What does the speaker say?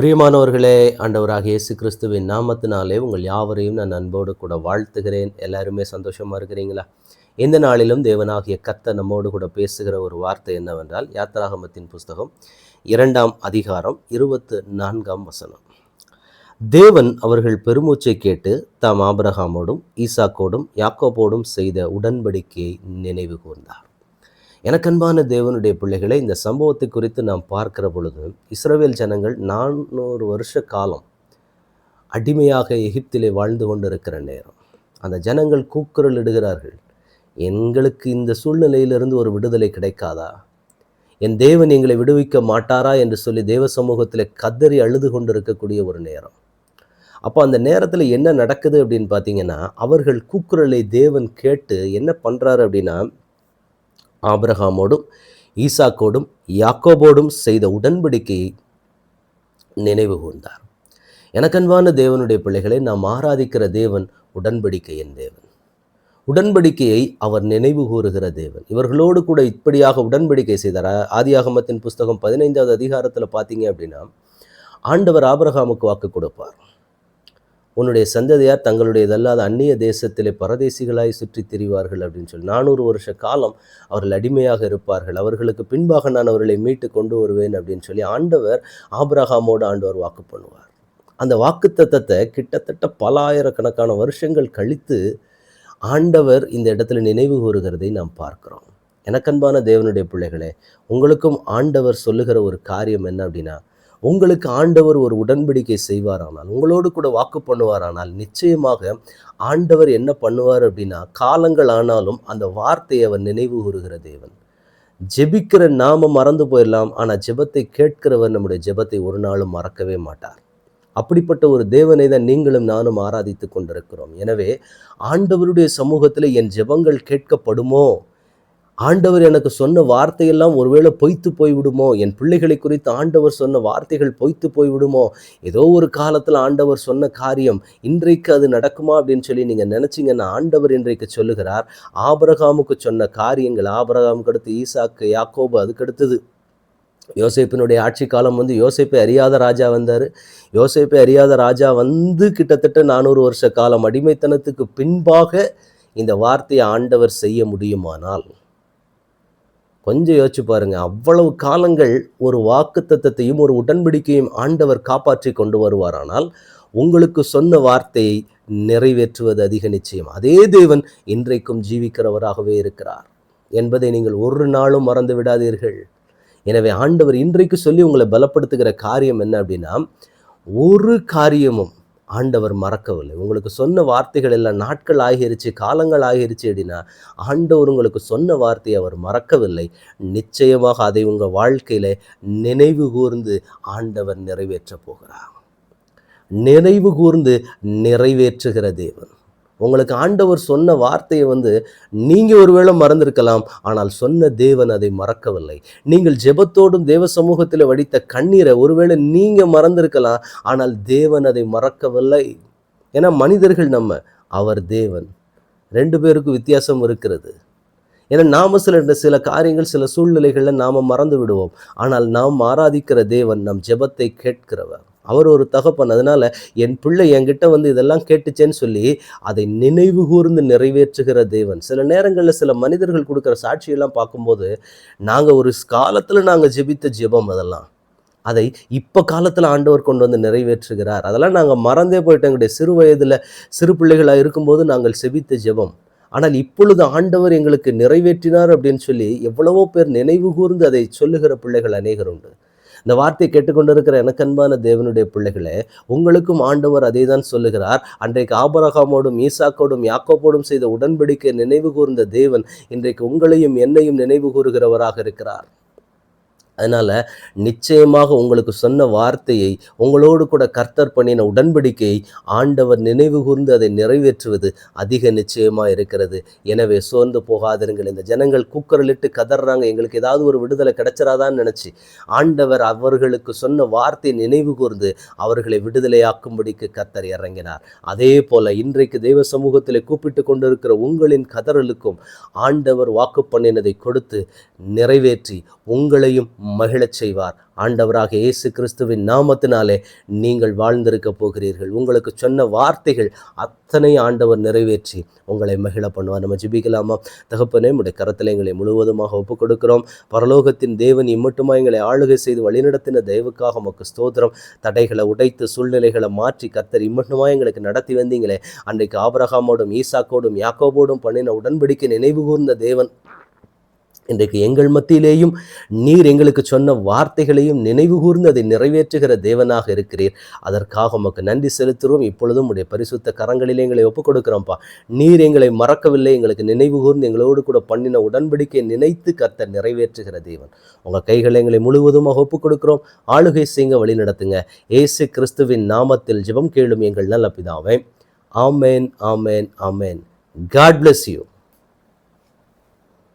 பிரியமானவர்களே ஆண்டவராக இயேசு கிறிஸ்துவின் நாமத்தினாலே உங்கள் யாவரையும் நான் அன்போடு கூட வாழ்த்துகிறேன். எல்லாருமே சந்தோஷமாக இருக்கிறீங்களா? இந்த நாளிலும் தேவனாகிய கத்த நம்மோடு கூட பேசுகிற ஒரு வார்த்தை என்னவென்றால் யாத்ராகமத்தின் புஸ்தகம் இரண்டாம் அதிகாரம் இருபத்து நான்காம் வசனம். தேவன் அவர்கள் பெருமூச்சை கேட்டு தாம் ஆபிரகாமோடும் ஈசாக்கோடும் யாக்கோபோடும் செய்த உடன்படிக்கையை நினைவு கூர்ந்தார். எனக்கன்பான தேவனுடைய பிள்ளைகளை இந்த சம்பவத்தை குறித்து நாம் பார்க்கிற பொழுது இஸ்ரவேல் ஜனங்கள் நானூறு வருஷ காலம் அடிமையாக எகிப்திலே வாழ்ந்து கொண்டிருக்கிற நேரம். அந்த ஜனங்கள் கூக்குரல் இடுகிறார்கள் எங்களுக்கு இந்த சூழ்நிலையிலிருந்து ஒரு விடுதலை கிடைக்காதா? என் தேவன் எங்களை விடுவிக்க மாட்டாரா? என்று சொல்லி தேவ சமூகத்தில் கதறி அழுது கொண்டிருக்கக்கூடிய ஒரு நேரம். அப்போ அந்த நேரத்தில் என்ன நடக்குது அப்படின்னு பார்த்தீங்கன்னா அவர்கள் கூக்குரலை தேவன் கேட்டு என்ன பண்ணுறாரு அப்படின்னா ஆபிரகாமோடும் ஈசாக்கோடும் யாக்கோபோடும் செய்த உடன்படிக்கையை நினைவு கூர்ந்தார். எனக்கன்பான தேவனுடைய பிள்ளைகளை நாம் ஆராதிக்கிற தேவன் உடன்படிக்கையின் தேவன். உடன்படிக்கையை அவர் நினைவு கூறுகிற தேவன். இவர்களோடு கூட இப்படியாக உடன்படிக்கை செய்தார். ஆதியாகமத்தின் புஸ்தகம் பதினைந்தாவது அதிகாரத்தில் பார்த்தீங்க அப்படின்னா ஆண்டவர் ஆபிரகாமுக்கு வாக்கு கொடுப்பார். உன்னுடைய சந்ததியார் தங்களுடையதல்லாத அந்நிய தேசத்திலே பரதேசிகளாய் சுற்றி திரிவார்கள் அப்படின்னு சொல்லி நானூறு வருஷ காலம் அவர்கள் அடிமையாக இருப்பார்கள். அவர்களுக்கு பின்பாக நான் அவர்களை மீட்டு கொண்டு வருவேன் அப்படின்னு சொல்லி ஆண்டவர் ஆபிரகாமோடு ஆண்டவர் வாக்கு பண்ணுவார். அந்த வாக்குத்தத்தத்தை கிட்டத்தட்ட பல ஆயிரக்கணக்கான வருஷங்கள் கழித்து ஆண்டவர் இந்த இடத்துல நினைவு கூறுகிறதை நாம் பார்க்குறோம். எனக்கன்பான தேவனுடைய பிள்ளைகளே உங்களுக்கும் ஆண்டவர் சொல்லுகிற ஒரு காரியம் என்ன அப்படின்னா உங்களுக்கு ஆண்டவர் ஒரு உடன்படிக்கை செய்வாரானால் உங்களோடு கூட வாக்கு பண்ணுவாரானால் நிச்சயமாக ஆண்டவர் என்ன பண்ணுவார் அப்படின்னா காலங்கள் ஆனாலும் அந்த வார்த்தையை அவர் நினைவு கூறுகிற தேவன். ஜெபிக்கிற நாம மறந்து போயிடலாம் ஆனால் ஜெபத்தை கேட்கிறவர் நம்முடைய ஜெபத்தை ஒரு நாளும் மறக்கவே மாட்டார். அப்படிப்பட்ட ஒரு தேவனை தான் நீங்களும் நானும் ஆராதித்து கொண்டிருக்கிறோம். எனவே ஆண்டவருடைய சமூகத்தில் என் ஜெபங்கள் கேட்கப்படுமோ? ஆண்டவர் எனக்கு சொன்ன வார்த்தையெல்லாம் ஒருவேளை பொய்த்து போய்விடுமோ? என் பிள்ளைகளை குறித்து ஆண்டவர் சொன்ன வார்த்தைகள் பொய்த்து போய்விடுமோ? ஏதோ ஒரு காலத்தில் ஆண்டவர் சொன்ன காரியம் இன்றைக்கு அது நடக்குமா அப்படின்னு சொல்லி நீங்கள் நினச்சிங்கன்னா ஆண்டவர் இன்றைக்கு சொல்லுகிறார். ஆபரகாமுக்கு சொன்ன காரியங்கள் ஆபரகாமுக்கு அடுத்து ஈசாக்கு யாக்கோபு அதுக்கு அடுத்தது. யோசேப்பினுடைய ஆட்சி காலம் வந்து யோசேப்பை அறியாத ராஜா வந்தார். யோசேப்பை அறியாத ராஜா வந்து கிட்டத்தட்ட நானூறு வருஷ காலம் அடிமைத்தனத்துக்கு பின்பாக இந்த வார்த்தையை ஆண்டவர் செய்ய முடியுமானால் கொஞ்சம் யோசிச்சு பாருங்க. அவ்வளவு காலங்கள் ஒரு வாக்கு தத்தத்தையும் ஒரு உடன்படிக்கையும் ஆண்டவர் காப்பாற்றி கொண்டு வருவாரானால் உங்களுக்கு சொன்ன வார்த்தையை நிறைவேற்றுவது அதிக நிச்சயம். அதே தேவன் இன்றைக்கும் ஜீவிக்கிறவராகவே இருக்கிறார். என்பதை நீங்கள் ஒரு நாளும் மறந்து விடாதீர்கள். எனவே ஆண்டவர் இன்றைக்கு சொல்லி உங்களை பலப்படுத்துகிற காரியம் என்ன அப்படின்னா ஒரு காரியமும் ஆண்டவர் மறக்கவில்லை. உங்களுக்கு சொன்ன வார்த்தைகள் எல்லாம் நாட்கள் ஆகிருச்சு காலங்கள் ஆகிருச்சு அப்படின்னா ஆண்டவர் உங்களுக்கு சொன்ன வார்த்தையை அவர் மறக்கவில்லை. நிச்சயமாக அதை உங்கள் வாழ்க்கையில் நினைவு கூர்ந்து ஆண்டவர் நிறைவேற்ற போகிறார். நினைவு கூர்ந்து நிறைவேற்றுகிற தேவன். உங்களுக்கு ஆண்டவர் சொன்ன வார்த்தையை வந்து நீங்கள் ஒருவேளை மறந்திருக்கலாம் ஆனால் சொன்ன தேவன் அதை மறக்கவில்லை. நீங்கள் ஜெபத்தோடும் தேவ சமூகத்தில் வடித்த கண்ணீரை ஒருவேளை நீங்கள் மறந்திருக்கலாம் ஆனால் தேவன் அதை மறக்கவில்லை. ஏன்னா மனிதர்கள் நம்ம அவர் தேவன். ரெண்டு பேருக்கும் வித்தியாசம் இருக்கிறது. ஏன்னா நாம சில சில காரியங்கள் சில சூழ்நிலைகளில் நாம் மறந்து விடுவோம். ஆனால் நாம் ஆராதிக்கிற தேவன் நம் ஜெபத்தை கேட்கிறவர். அவர் ஒரு தகப்பன். அதனால என் பிள்ளை என்கிட்ட வந்து இதெல்லாம் கேட்டுச்சேன்னு சொல்லி அதை நினைவு கூர்ந்து நிறைவேற்றுகிற தேவன். சில நேரங்களில் சில மனிதர்கள் கொடுக்குற சாட்சியெல்லாம் பார்க்கும்போது நாங்கள் ஒரு காலத்தில் நாங்கள் ஜெபித்த ஜெபம் அதெல்லாம். அதை இப்போ காலத்தில் ஆண்டவர் கொண்டு வந்து நிறைவேற்றுகிறார். அதெல்லாம் நாங்கள் மறந்தே போயிட்டோம். எங்களுடைய சிறு வயதில் சிறு பிள்ளைகளாக இருக்கும்போது நாங்கள் செபித்த ஜெபம். ஆனால் இப்பொழுது ஆண்டவர் எங்களுக்கு நிறைவேற்றினார் அப்படின்னு சொல்லி எவ்வளவோ பேர் நினைவு கூர்ந்து அதை சொல்லுகிற பிள்ளைகள் அநேகர் உண்டு. இந்த வார்த்தை கேட்டுக்கொண்டிருக்கிற எனக்கன்பான தேவனுடைய பிள்ளைகளே உங்களுக்கும் ஆண்டவர் அதே தான் சொல்லுகிறார். அன்றைக்கு ஆபரகாமோடும் ஈசாக்கோடும் யாக்கோப்போடும் செய்த உடன்படிக்கை நினைவு கூர்ந்த தேவன் இன்றைக்கு உங்களையும் என்னையும் நினைவு கூறுகிறவராக இருக்கிறார். அதனால் நிச்சயமாக உங்களுக்கு சொன்ன வார்த்தையை உங்களோடு கூட கர்த்தர் பண்ணின உடன்படிக்கையை ஆண்டவர் நினைவு கூர்ந்து அதை நிறைவேற்றுவது அதிக நிச்சயமாக இருக்கிறது. எனவே சோர்ந்து போகாதிருங்கள். இந்த ஜனங்கள் கூக்குரலிட்டு கதறாங்க எங்களுக்கு ஏதாவது ஒரு விடுதலை கிடைச்சிராதான்னு நினச்சி ஆண்டவர் அவர்களுக்கு சொன்ன வார்த்தை நினைவு கூர்ந்து அவர்களை விடுதலையாக்கும்படிக்கு கர்த்தர் இறங்கினார். அதே போல இன்றைக்கு தெய்வ சமூகத்தில் கூப்பிட்டு கொண்டிருக்கிற உங்களின் கதறலுக்கும் ஆண்டவர் வாக்கு பண்ணினதை கொடுத்து நிறைவேற்றி உங்களையும் மகிழச் செய்வார். ஆண்டவராக இயேசு கிறிஸ்துவின் நாமத்தினாலே நீங்கள் வாழ்ந்திருக்க போகிறீர்கள். உங்களுக்கு சொன்ன வார்த்தைகள் அத்தனை ஆண்டவர் நிறைவேற்றி உங்களை மகிழ பண்ணுவார். நம்ம ஜிபிக்கலாமா? தகப்பனே உடைய கரத்தில் எங்களை முழுவதுமாக ஒப்புக் கொடுக்கிறோம் பரலோகத்தின் தேவன் இம்மட்டுமா எங்களை ஆளுகை செய்து வழிநடத்தின தெய்வுக்காக உமக்கு ஸ்தோத்திரம். தடைகளை உடைத்து சூழ்நிலைகளை மாற்றி கத்தர் இம்மட்டுமா எங்களுக்கு நடத்தி வந்தீங்களே. அன்றைக்கு ஆபரகாமோடும் ஈசாக்கோடும் யாக்கோபோடும் பண்ணின உடன்படிக்கை நினைவு கூர்ந்த தேவன். இன்றைக்கு எங்கள் மத்தியிலேயும் நீர் எங்களுக்கு சொன்ன வார்த்தைகளையும் நினைவு கூர்ந்து அதை நிறைவேற்றுகிற தேவனாக இருக்கிறீர். அதற்காக உமக்கு நன்றி செலுத்துகிறோம். இப்பொழுதும் உடைய பரிசுத்த கரங்களிலே எங்களை ஒப்புக் கொடுக்குறோம்ப்பா நீர் எங்களை மறக்கவில்லை. எங்களுக்கு நினைவு கூர்ந்து எங்களோடு கூட பண்ணின உடன்படிக்கை நினைத்து கத்த நிறைவேற்றுகிற தேவன். உங்கள் கைகளை எங்களை முழுவதுமாக ஒப்புக் கொடுக்குறோம் ஆளுகை செய்யுங்க வழி நடத்துங்க. ஏசு கிறிஸ்துவின் நாமத்தில் ஜெபம் கேளும் எங்கள் நல்ல பிதாவே. ஆமேன் ஆமேன் ஆமேன். God bless you